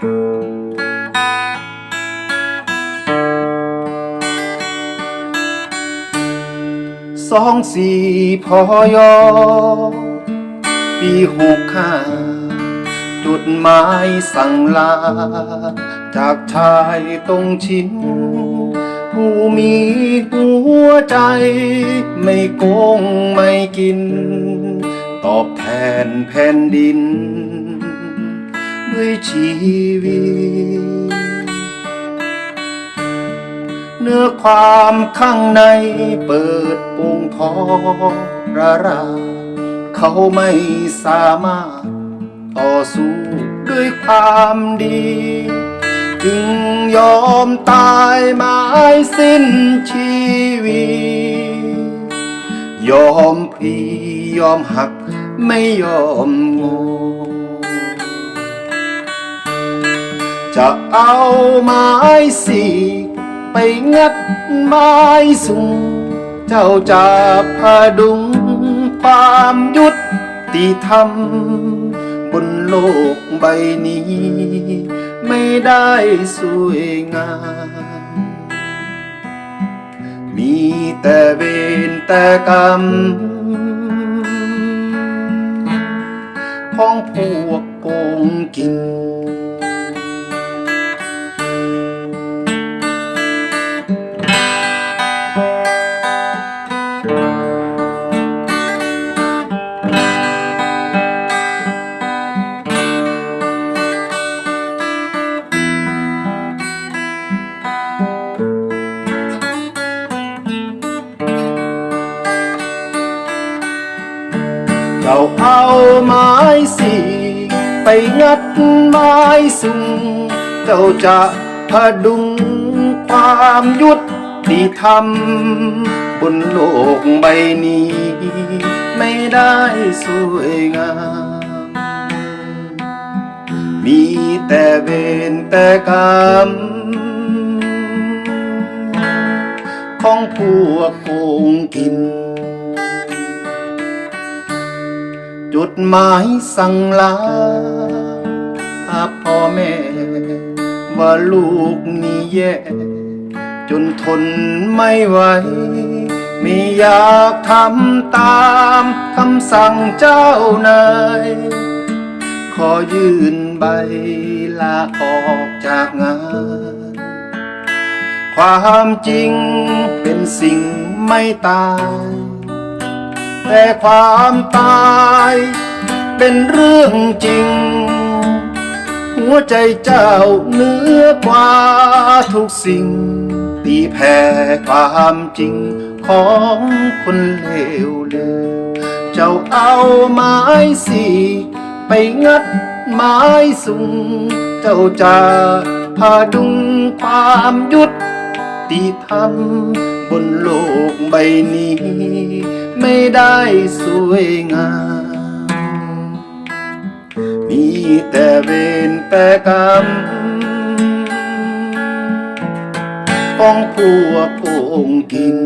สองสี่พอยอปีหกห้าจุดหมายสั่งลา จากชายตรงชิ้น ผู้มีหัวใจ ไม่โกงไม่กิน ตอบแทนแผ่นดิน ด้วยชีวิตเนื้อความข้างในเปิดโปงทอระรา เขาไม่สามารถต่อสู้ด้วยความดี จึงยอมตายหมายสิ้นชีวิต ยอมพลียอมหักไม่ยอมงอ จะเอาไม้สีไปงัดไม้สูง เจ้าจะพาดุงความยุติธรรม บนโลกใบนี้ ไม่ได้สวยงาม มีแต่เวรแต่กรรม ของพวกโกงกิน เราเอาไม้สีไปงัดไม้สูงเจ้าจะพดุงความยุติธรรมบนโลกใบนี้ ไม่ได้สวยงาม มีแต่เวรแต่กรรม ของพวกโกงกิน จุดหมายสั่งลาถ้าพ่อแม่ ว่าลูกนี่แย่ จนทนไม่ไหวไม่อยากทำตามคำสั่งเจ้านายขอยื่นใบลาออกจากงาน ความจริงเป็นสิ่งไม่ตาย แต่ความตายเป็นเรื่องจริง หัวใจเจ้าเหนือกว่าทุกสิ่ง ตีแผ่ความจริงของคนเลวเลวเจ้าเอาไม้สีไปงัดไม้สูง เจ้าจะพาดุงความยุติธรรมบนโลกใบนี้ ไม่ได้สวยงาม มีแต่เวรแต่กรรมของพวกโกงกิน